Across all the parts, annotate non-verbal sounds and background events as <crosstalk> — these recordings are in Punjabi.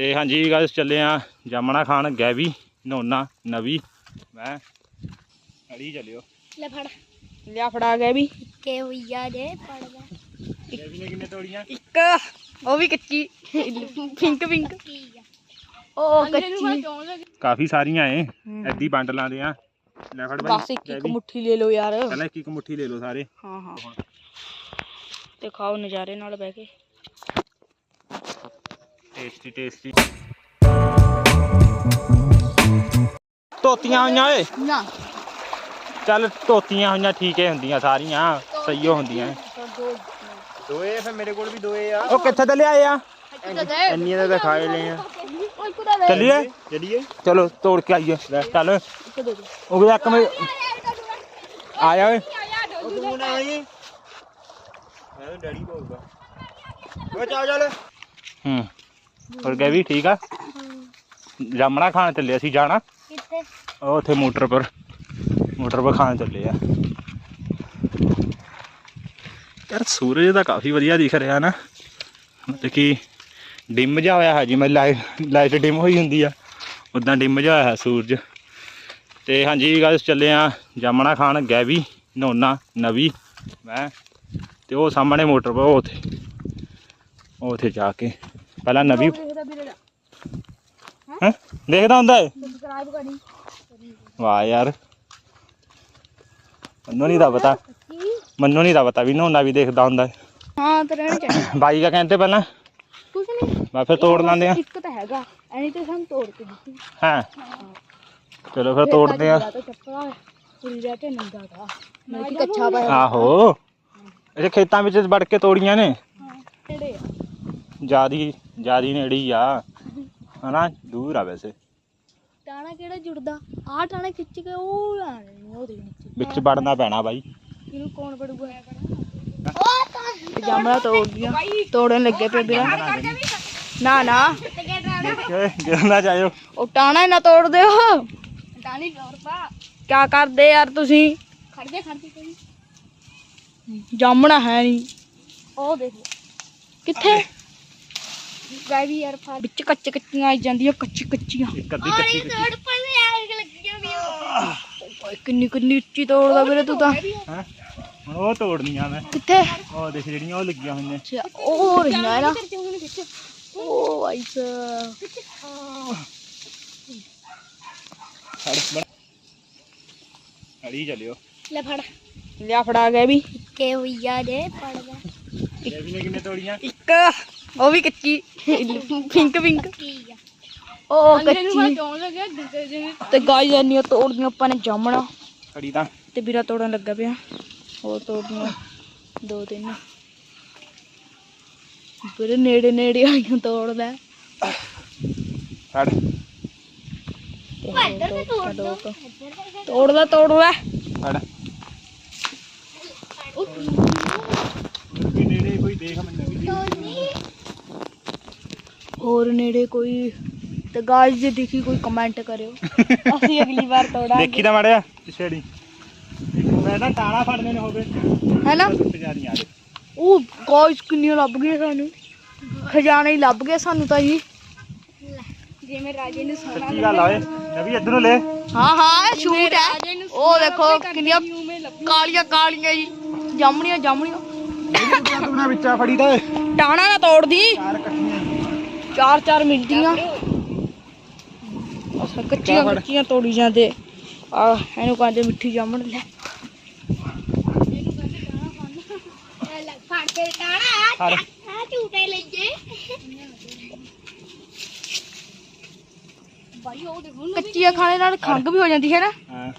ਤੇ ਹਾਂਜੀ ਗਾਇਸ ਚੱਲੇ ਆ ਜਾਮਣਾ ਖਾਨ ਗੈਵੀ ਨੋਨਾ ਨਵੀ। ਮੈਂ ਅੜੀ ਚੱਲਿਓ। ਲੈ ਫੜ। ਲਿਆ ਫੜਾ ਗਿਆ ਵੀ ਕੇ ਹੋਈਆ ਜੇ ਫੜਦਾ ਗੈਵੀ ਨੇ ਕਿੰਨੇ ਤੋੜੀਆਂ? ਇੱਕ ਉਹ ਵੀ ਕੱਚੀ। Pink pink. ਉਹ ਕੱਚੀ। ਕਾਫੀ ਸਾਰੀਆਂ ਏ। ਐਦੀ ਬੰਡ ਲਾਉਂਦੇ ਆ। ਲੈ ਫੜ ਬਾਈ ਬਸ ਇੱਕ ਇੱਕ ਗੈਵੀ। ਮੁੱਠੀ ਲੈ ਲਓ ਯਾਰ। ਪਹਿਲਾਂ ਇੱਕ ਇੱਕ ਮੁੱਠੀ ਲੈ ਲਓ ਸਾਰੇ। ਹਾਂ। ਹਾਂ। ਤੇ ਖਾਓ ਨਜ਼ਾਰੇ ਨਾਲ ਬਹਿ ਕੇ। ਟੇਸਟੀ ਟੇਸਟੀ ਤੋਤੀਆਂ ਹੋਈਆਂ ਓਏ? ਨਾ। ਚੱਲ ਤੋਤੀਆਂ ਹੋਈਆਂ ਠੀਕ ਹੀ ਹੁੰਦੀਆਂ ਸਾਰੀਆਂ ਸਹੀ ਓ ਹੁੰਦੀਆਂ। ਦੋਏ ਫਿਰ ਮੇਰੇ ਕੋਲ ਵੀ ਦੋਏ ਆ। ਉਹ ਕਿੱਥੇ ਤੇ ਲਿਆਏ ਆ? ਇੰਨੀਆਂ ਤਾਂ ਖਾਏ ਲਏ ਆ। ਚੱਲੀਏ? ਚੱਲੀਏ। ਚਲੋ ਤੋੜ ਕੇ ਆਈਏ। ਲੈ ਚੱਲ। ਉਹ ਵੀ ਇੱਕ ਮੈਂ ਆਇਆ ਓਏ। ਉਹ ਤੂੰ ਨਾ ਆਈ ਮੈਂ ਤਾਂ ਡੈਡੀ ਬੋਲਦਾ। ਓ ਚੱਲ ਚੱਲ। ਹੂੰ। ਹੋਰ ਗਏ ਵੀ ਠੀਕ ਆ? ਜਾਮਣਾ ਖਾਣ ਚੱਲੇ ਅਸੀਂ ਜਾਣਾ? ਕਿੱਥੇ? ਉਹ ਉੱਥੇ ਮੋਟਰ ਪਰ ਮੋਟਰ ਪਰ ਖਾਣ ਚੱਲੇ ਆ। ਯਾਰ ਸੂਰਜ ਤਾਂ ਕਾਫੀ ਵਧੀਆ ਦਿਖ ਰਿਹਾ ਨਾ। ਮਤਲਬ ਕਿ ਡਿਮ ਜਿਹਾ ਹੋਇਆ ਹੈ ਜਿਵੇਂ ਲਾਈਟ ਲਾਈਟ ਡਿਮ ਹੋਈ ਹੁੰਦੀ ਆ। ਉਦਾਂ ਡਿਮ ਜਿਹਾ ਹੋਇਆ ਹੈ ਸੂਰਜ। ਤੇ ਹਾਂਜੀ ਗਾਇਸ ਚੱਲੇ ਆ ਜਾਮਣਾ ਖਾਨ ਗੈਵੀ ਨੋਨਾ ਨਵੀ ਮੈਂ ਤੇ ਉਹ ਸਾਹਮਣੇ ਮੋਟਰ ਪਰ ਉਹ ਉੱਥੇ ਉਹ ਉੱਥੇ ਜਾ ਕੇ ਪਹਿਲਾਂ ਨਵੀ ਹੈਂ? ਦੇਖਦਾ ਹੁੰਦਾ ਏ? ਸਬਸਕ੍ਰਾਈਬ ਕਰੀ। ਵਾਹ ਯਾਰ। ਮੈਨੂੰ ਨਹੀਂ ਦਾ ਪਤਾ। ਮੈਨੂੰ ਨਹੀਂ ਦਾ ਪਤਾ ਵੀ ਨੋਨਾ ਵੀ ਦੇਖਦਾ ਹੁੰਦਾ ਹੈ। ਹਾਂ ਤੇ ਰਹਿਣਾ ਚਾਹੀਦਾ। <coughs> ਬਾਈ ਕਾ ਕਹਿੰਦੇ ਪਹਿਲਾਂ? ਕੁਛ ਨਹੀਂ ਮੈਂ ਫਿਰ ਤੋੜ ਲੈਂਦੇ ਆ। ਇੱਕ ਤਾਂ ਹੈਗਾ। ਐਨੀ ਤੇ ਸਾਨੂੰ ਤੋੜ ਕੇ ਦਿੱਤੀ। ਹਾਂ? ਚਲੋ ਫਿਰ ਤੋੜਦੇ ਆ। ਤਾਂ ਚੱਪਲਾ ਪੂਰੀ ਰਹਿ ਤੇ ਨੰਗਾ ਦਾ। ਮੈਂ ਕਿ ਕੱਚਾ ਪਾਇਆ। ਆਹੋ। ਇਹ ਖੇਤਾਂ ਵਿੱਚ ਵੜ ਕੇ ਤੋੜੀਆਂ ਨੇ। ਜਿਆਦੀ ਜਿਆਦੀ ਨੇੜੇ ਹੀ ਆ। ਹਨਾ? ਦੂਰ ਆ ਵੈਸੇ। ਟਾਣਾ ਕਿਹੜਾ ਜੁੜਦਾ? ਆਹ ਟਾਣਾ ਖਿੱਚ ਕੇ ਉਹ ਲਾਣੇ ਉਹਦੇ ਵਿੱਚ ਵਿੱਚ ਵੜਨਾ ਪੈਣਾ ਬਾਈ। ਇਹਨੂੰ ਕੌਣ ਪੜੂਗਾ ਜਾਮੜਾ ਤੋੜ ਦਿਆ ਤੋੜਨ ਲੱਗੇ ਪਏ ਵੀਰਾ ਨਾ ਨਾ ਗਿਰਨਾ ਚਾਹਿਓ ਉਹ ਟਾਣਾ ਹੀ ਨਾ ਤੋੜ ਦਿਓ। ਟਾਣੀ ਤੋੜ ਪਾ। ਕਿਆ ਕਰਦੇ ਯਾਰ ਤੁਸੀਂ? ਖੜ ਜਾ ਖੜ ਜਾ ਕੋਈ। ਜਾਮਣਾ ਹੈ ਨਹੀਂ। ਉਹ ਦੇਖ ਕਿੱਥੇ? ਗਾਵੀ ਯਾਰ ਫੜ। ਵਿੱਚ ਕੱਚੇ ਕੱਚੀਆਂ ਆਈ ਜਾਂਦੀਆਂ ਕੱਚੀ ਕੱਚੀਆਂ ਇੱਕ ਅੱਧੀ ਕੱਚੀ ਕੱਚੀ ਤੋੜ ਪੱਲੇ ਆ ਲੱਗੀਆਂ ਵੀ ਓਏ ਕਿੰਨੀ ਕਿੰਨੀ ਉੱਚੀ ਤੋੜਦਾ ਵੀਰੇ ਤੂੰ ਤਾਂ। ਹੈਂ? ਹੁਣ ਉਹ ਤੋੜਨੀਆਂ ਮੈਂ। ਕਿੱਥੇ? ਉਹ ਦੇਖ ਜਿਹੜੀਆਂ ਉਹ ਲੱਗੀਆਂ ਹੋਈਆਂ। ਅੱਛਾ ਉਹ ਰਹੀਆਂ ਹੈ ਨਾ। ਉਹ ਭਾਈ ਸਾਹਿਬ ਫੜ ਅੜੀ ਚੱਲਿਓ। ਲੈ ਫੜ। ਲਿਆ ਫੜਾ ਗਿਆ ਵੀ। ਕੇ ਹੋਈਆ ਜੇ ਫੜਦਾ ਗੈਵੀ ਨੇ ਕਿੰਨੇ ਤੋੜੀਆਂ? ਇੱਕ। ਉਹ ਵੀ ਕੱਚੀ। Pink pink. ਉਹ ਕੱਚੀ। ਤੇ ਗਾਈ ਜਾਨੀਆਂ ਤੋੜਦੀਆਂ ਆਪਾਂ ਨੇ ਜਾਮਣਾ। ਅੜੀ ਤਾਂ। ਤੇ ਵੀਰਾ ਤੋੜਨ ਲੱਗਾ ਪਿਆ। ਹੋਰ ਤੋੜਦੀਆਂ ਦੋ ਤਿੰਨ। ਵੀਰੇ ਨੇੜੇ ਨੇੜੇ ਆਈਆਂ ਤੋੜਦਾ ਫੜ। ਤੋੜਦਾ। ਤੋੜਦਾ ਤੋੜਦਾ ਫੜ ਕਿ ਨੇੜੇ ਕੋਈ ਦੇਖ ਮੈਨੂੰ ਵੀ ਹੋਰ ਨੇੜੇ ਕੋਈ ਤੇ ਗਾਇਸ ਜੇ ਦੇਖੀ ਕੋਈ ਕਮੈਂਟ ਕਰਿਓ। ਅਸੀਂ ਅਗਲੀ ਵਾਰ ਤੋੜਾਂਗੇ। ਦੇਖੀ ਤਾਂ ਮੜਿਆ ਛੇੜੀ ਮੈਂ ਨਾ ਟਾਣਾ ਫੜਨੇ ਨੇ ਹੋਵੇ। ਹੈਨਾ? ਪੰਜਾਰੀਆਂ ਦੇ ਉਹ ਗਾਇਸ ਕਿੰਨੀਆਂ ਲੱਭ ਗਈਆਂ ਸਾਨੂੰ। ਖਜ਼ਾਨੇ ਹੀ ਲੱਭ ਗਏ ਸਾਨੂੰ ਤਾਂ ਜੀ। ਜਿਵੇਂ ਰਾਜੇ ਨੂੰ ਸੋਨਾ ਸੱਚੀ ਗੱਲ ਆ ਓਏ। ਨਵੀ ਇੱਧਰ ਨੂੰ ਲੈ। ਹਾਂ ਹਾਂ ਇਹ ਸ਼ੂਟ ਹੈ। ਉਹ ਦੇਖੋ ਕਿੰਨੀਆਂ ਕਾਲੀਆਂ ਕਾਲੀਆਂ ਜੀ। ਜਾਮਣੀਆਂ ਜਾਮਣੀਆਂ। ਤੂੰ ਨਾ ਵਿੱਚਾ ਫੜੀ ਤਾਂ ਟਾਣਾ ਨਾ ਤੋੜਦੀ। ਚਾਰ ਇਕੱਠੀਆਂ। ਚਾਰ ਚਾਰ ਮਿਲਦੀਆਂ ਅਸਾਂ ਕੱਚੀਆਂ। ਕੱਚੀਆਂ ਤੋੜੀ ਜਾਂਦੇ। ਆ ਇਹਨੂੰ ਕਹਿੰਦੇ ਮਿੱਠੀ ਜਾਮਣ ਲੈ। ਫੜ ਝੂਟੇ ਉਹ ਦੇਖੋ ਨਾ। ਕੱਚੀਆਂ ਖਾਣੇ ਨਾਲ ਖੰਗ ਵੀ ਹੋ ਜਾਂਦੀ ਹੈ ਨਾ। ਹਾਂ।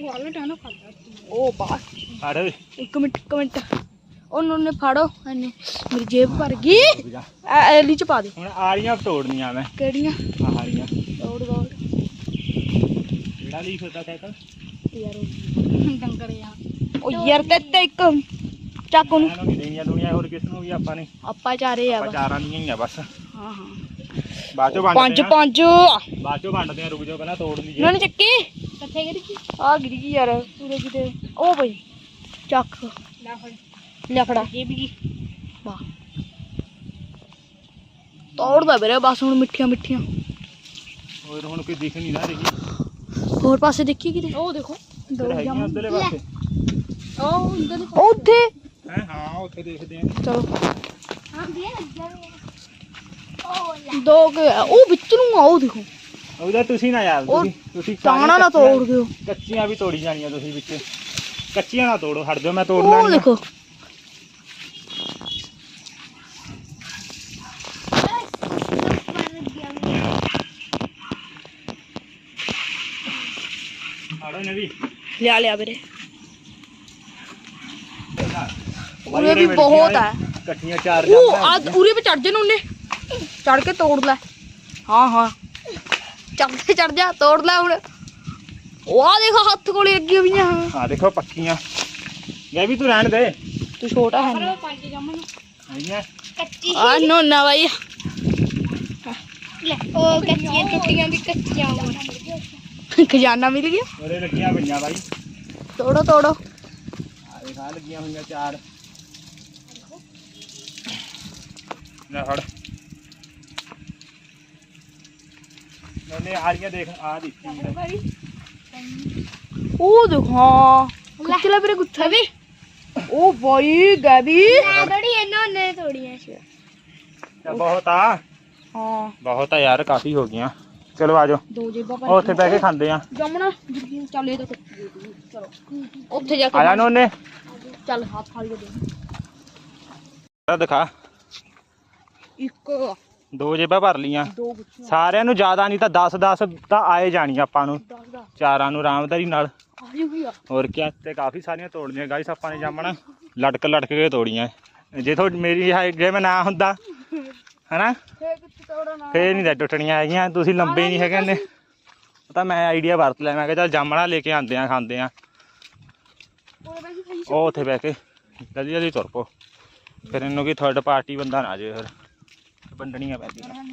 ਵਾਲਾ ਟਾਣਾ ਫੜਦਾ ਉਹ ਬਾਸ ਫੜ ਇੱਕ ਮਿੰਟ ਇੱਕ ਮਿੰਟ। ਉਹਨੂੰ ਨੇ ਫੜੋ ਇਹਨੇ। ਮੇਰੀ ਜੇਬ ਭਰ ਗਈ। ਐ ਐਲੀ ਚ ਪਾ ਦੇ। ਹੁਣ ਆਰੀਆਂ ਤੋੜਨੀਆਂ ਮੈਂ। ਕਿਹੜੀਆਂ? ਆਹ ਆਰੀਆਂ। ਦੌੜ ਦੌੜ ਕਿਹੜਾ ਲਈ ਫਿਰਦਾ ਸਾਈਕਲ? ਯਾਰ ਉਹ- ਡੰਗਰ ਆ। ਉਹ ਯਾਰ ਤੇ ਤੇ ਇੱਕ। ਚੱਕ ਨੂੰ ਨਹੀਂ ਦੇਣੀਆਂ ਦੁਨੀਆ ਹੋਰ ਕਿਸ ਨੂੰ ਵੀ ਆਪਾਂ ਨੇ। ਆਪਾਂ ਚਾਰੇ ਆ ਆਪਾਂ। ਚਾਰਾਂ ਦੀਆਂ ਹੀ ਆ ਬਸ। ਹਾਂ ਹਾਂ। ਬਾਅਦ ਚੋਂ ਪੰਜ ਵੰਡਦੇ ਪੰਜ। ਬਾਅਦ ਚੋਂ ਵੰਡਦੇ ਆ ਰੁਕ ਜਾਓ ਪਹਿਲਾਂ ਤੋੜ ਲਈਏ। ਨੇ ਚੱਕੀ? ਕਿੱਥੇ ਗਈ ਆ ਗਿਰ ਗਈ ਯਾਰ ਪੂਰੇ ਕਿਤੇ ਉਹ ਬਈ ਚੱਕ। ਲੈ ਫੜ। ਲੈ ਫੜਾ ਇਹ ਵੀ ਵਾਹ। ਤੋੜਦਾ ਵੀਰੇ ਬਸ ਹੁਣ ਮਿੱਠੀਆਂ ਮਿੱਠੀਆਂ। ਹੋਰ ਹੁਣ ਕੋਈ ਦਿਖ ਨਹੀਂ ਨਾ ਰਹੀ। ਹੋਰ ਪਾਸੇ ਦੇਖੀ ਕਿਤੇ? ਉਹ ਦੇਖੋ। ਉਧਰਲੇ ਪਾਸੇ ਉਹ ਦੀ ਉਹ ਉੱਥੇ? ਹੈ ਹਾਂ ਉੱਥੇ ਦੇਖਦੇ ਆਂ। ਚਲੋ। ਹਾਂ ਵੀ ਲੱਗਾ ਉਹ ਦੋ ਕੁ ਉਹ ਵਿੱਚ ਨੂੰ ਆ ਉਹ ਦੇਖੋ। ਉਹਦਾ ਤੁਸੀਂ ਨਾ ਯਾਰ ਉਹ ਤੁਸੀਂ ਤੁਸੀਂ ਟਾਣਾ ਨਾ ਤੋੜ ਦਿਓ। ਕੱਚੀਆਂ ਵੀ ਤੋੜੀ ਜਾਣੀਆਂ ਤੁਸੀਂ ਵਿੱਚ। ਕੱਚੀਆਂ ਨਾ ਤੋੜੋ ਹਟ ਜਾਓ ਮੈਂ ਤੋੜ ਉਹ ਲੈਣੀ ਦੇਖੋ। ਆੜੋ ਨੇ ਵੀ। ਲਿਆ ਲਿਆ ਵੀਰੇ। ਉਰੇ ਵੀ ਬਹੁਤ ਹੈ ਇਕੱਠੀਆਂ ਚਾਰ ਉਹ ਆ ਉਰੇ पे ਚੜ ਜੇ ਉਹਨੇ। ਚੜ ਕੇ ਤੋੜ ਲੈ। ਹਾਂ ਹਾਂ। ਚੜ ਕੇ ਚੜ ਜਾ ਤੋੜ ਲੈ ਹੁਣ। ਉਹ ਆ ਦੇਖ ਹੱਥ ਕੋਲੇ ਲੱਗੀ ਹੋਈਆਂ ਆ ਦੇਖੋ ਪੱਕੀਆਂ। ਇਹ ਵੀ ਤੂੰ ਰਹਿਣ ਦੇ। ਤੂੰ ਛੋਟਾ ਹੈ ਪਰ ਪੰਜ ਜਾਮਨ ਹੈਗੀਆਂ ਕੱਚੀ ਆ ਨੋ ਨਾ ਬਾਈ ਲੈ ਉਹ ਕੱਚੀਆਂ ਟੁੱਟੀਆਂ ਵੀ ਕੱਚੀਆਂ ਹੋਣ। ਖਜ਼ਾਨਾ ਮਿਲ ਗਿਆ ਉਹਦੇ ਲੱਗੀਆਂ ਪਈਆਂ ਬਾਈ ਤੋੜੋ ਤੋੜੋ ਆ ਦੇਖ ਆ ਲੱਗੀਆਂ ਹੋਈਆਂ ਚਾਰ ਲੈ ਫੜ ਉਹਨੇ ਆ ਰਹੀਆਂ ਦੇਖ ਆ ਦਿੱਤੀ ਉਹ ਦੇਖ ਹਾਂ ਕਿੱਥੇ ਲੈ ਵੀਰੇ ਗੁੱਛਾ ਵੀ ਉਹ ਬਾਈ ਗੈਬੀ ਡੜੀ ਇਹਨਾਂ ਨੇ ਤੋੜੀਆਂ ਸੀ ਬਹੁਤ ਆ ਹਾਂ ਬਹੁਤ ਆ ਯਾਰ ਕਾਫੀ ਹੋ ਗਈਆਂ ਚਲੋ ਆ ਜਾਓ। ਦੋ ਜੇਬਾਂ ਉੱਥੇ ਬਹਿ ਕੇ ਖਾਂਦੇ ਆ। ਜਮਣਾ ਚੱਲ ਇਹ ਤਾਂ ਕੱਚੀ ਹੋਈ। ਚਲੋ। ਉੱਥੇ ਜਾ ਆ ਜਾ ਕੇ ਨੋਨੇ ਚੱਲ ਹੱਥ ਦੇ ਦਿਖਾ। ਇੱਕ। ਦੋ ਜੇਬਾਂ ਭਰ ਲੀਆਂ ਦੋ ਗੁੱਛੀਆਂ ਸਾਰਿਆਂ ਨੂੰ ਜ਼ਿਆਦਾ ਨਹੀਂ ਤਾਂ 10 10 ਤਾਂ ਆਏ ਜਾਣੀਆਂ ਆਪਾਂ ਨੂੰ। ਦਸ ਦਾ ਚਾਰਾਂ ਨੂੰ ਆਰਾਮਦਾਰੀ ਨਾਲ। ਆ ਜੂਗੀ ਆ। ਹੋਰ ਕੀ ਤੇ ਕਾਫੀ ਸਾਰੀਆਂ ਤੋੜਨੀਆਂ। ਗਾਈਸ ਆਪਾਂ ਨੇ ਜਾਮਣਾ। ਲਟਕ ਲਟਕ ਕੇ ਤੋੜੀਆਂ। ਜੇ ਤੁਹਾਡੀ ਮੇਰੀ ਹਾਈਟ ਜੇ ਮੈਂ ਨਾ ਹੁੰਦਾ। ਹਨਾ? ਫੇਰ ਨਹੀਂ ਤਾਂ ਟੁੱਟਣੀਆਂ ਹੈਗੀਆਂ ਤੁਸੀਂ ਲੰਬੇ ਨਹੀਂ ਹੈਗੇ ਨੇ ਤਾਂ ਮੈਂ ਆਈਡੀਆ ਵਰਤ ਲਿਆ ਮੈਂ ਕਿਹਾ ਚੱਲ ਜਾਮਣਾ ਲੈ ਕੇ ਆਂਦੇ ਆ ਖਾਂਦੇ ਆ ਉਹ ਉੱਥੇ ਬਹਿ ਕੇ ਜਲਦੀ ਜਲਦੀ ਤੁਰ ਪੋ ਫਿਰ ਇਹਨੂੰ ਕੀ ਥਰਡ ਪਾਰਟੀ ਬੰਦਾ ਨਾ ਜੇ ਫਿਰ। ਵੰਡਣੀਆਂ ਪੈਂਦੀਆਂ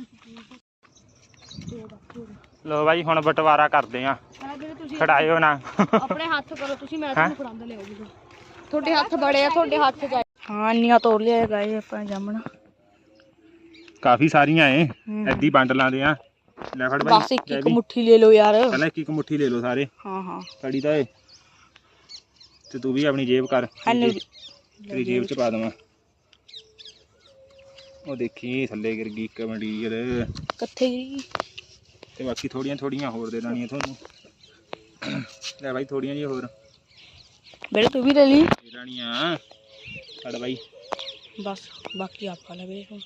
ਲੋ ਬਾਈ ਹੁਣ ਬਟਵਾਰਾ ਕਰਦੇ ਆ ਖੜਾਇਓ ਨਾ। ਆਪਣੇ ਹੱਥ ਕਰੋ ਤੁਸੀਂ ਮੈਂ ਤੁਹਾਨੂੰ ਫੜਾਉਂਦਾ ਲਿਆਓ ਜੀ ਤੁਹਾਡੇ ਹੱਥ ਬੜੇ ਆ ਤੁਹਾਡੇ ਹੱਥ ਚ ਹਾਂ ਇੰਨੀਆਂ ਤੋੜ ਲਿਆ ਗਾਏ ਆਪਾਂ ਜਾਮਣਾ। ਕਾਫੀ ਸਾਰੀਆਂ ਏ। ਐਦੀ ਬੰਡ ਲਾਉਂਦੇ ਆ। ਲੈ ਫੜ ਬਾਈ ਬਸ ਇੱਕ ਲੈ ਇੱਕ ਵੀ। ਮੁੱਠੀ ਲੈ ਲਓ ਯਾਰ। ਪਹਿਲਾਂ ਇੱਕ ਇੱਕ ਮੁੱਠੀ ਲੈ ਲਓ ਸਾਰੇ। ਹਾਂ ਹਾਂ। ਕੜੀ ਤਾਂ ਏ। ਤੇ ਤੂੰ ਵੀ ਆਪਣੀ ਜੇਬ ਕਰ ਤੇਰੀ ਜੇਬ ਚ ਪਾ ਦਵਾਂ। ਉਹ ਦੇਖੀ ਥੱਲੇ ਗਿਰ ਗਈ ਇੱਕ ਮੰਡੀਰ ਕਿੱਥੇ ਗਈ ਤੇ ਬਾਕੀ ਥੋੜੀਆਂ ਥੋੜੀਆਂ ਹੋਰ ਦੇ ਦੇਣੀਆਂ ਤੁਹਾਨੂੰ। ਲੈ ਬਾਈ ਥੋੜੀਆਂ ਜਿਹੀਆਂ ਹੋਰ। ਬੇੜੇ ਤੂੰ ਵੀ ਲੈ ਲਈ। ਦੇ ਦੇਣੀਆਂ। ਛੱਡ ਬਾਈ। ਬਸ ਬਾਕੀ ਆਪਾਂ ਲੈ ਵੀਰੇ ਹੁਣ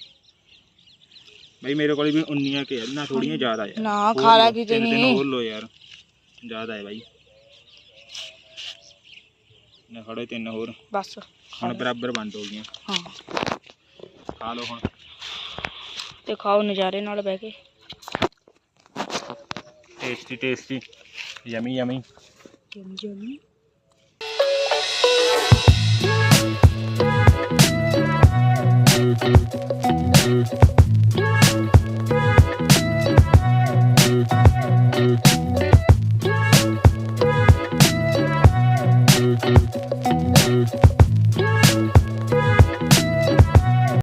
ਬਾਈ ਮੇਰੇ ਕੋਲ ਵੀ ਉਨੀਆਂ ਕੇ ਨਾ ਥੋੜੀਆਂ ਜ਼ਿਆਦਾ ਯਾਰ ਨਾ ਹੋਰ ਖਾ ਲਾ ਲਓ, ਕਿਤੇ ਤਿੰਨ ਤਿੰਨ ਨਹੀਂ ਹੋਰ ਲੋ ਯਾਰ ਜ਼ਿਆਦਾ ਹੈ ਬਾਈ ਨਾ ਖੜੇ ਤਿੰਨ ਹੋਰ ਬਸ ਹੁਣ ਬਰਾਬਰ ਬੰਦ ਹੋ ਗਈਆਂ ਹਾਂ ਖਾ ਲਓ ਹੁਣ ਤੇ ਖਾਓ ਨਜ਼ਾਰੇ ਨਾਲ ਬਹਿ ਕੇ ਟੇਸਟੀ ਟੇਸਟੀ ਯਮੀ ਯਮੀ ਜਮ ਜਮ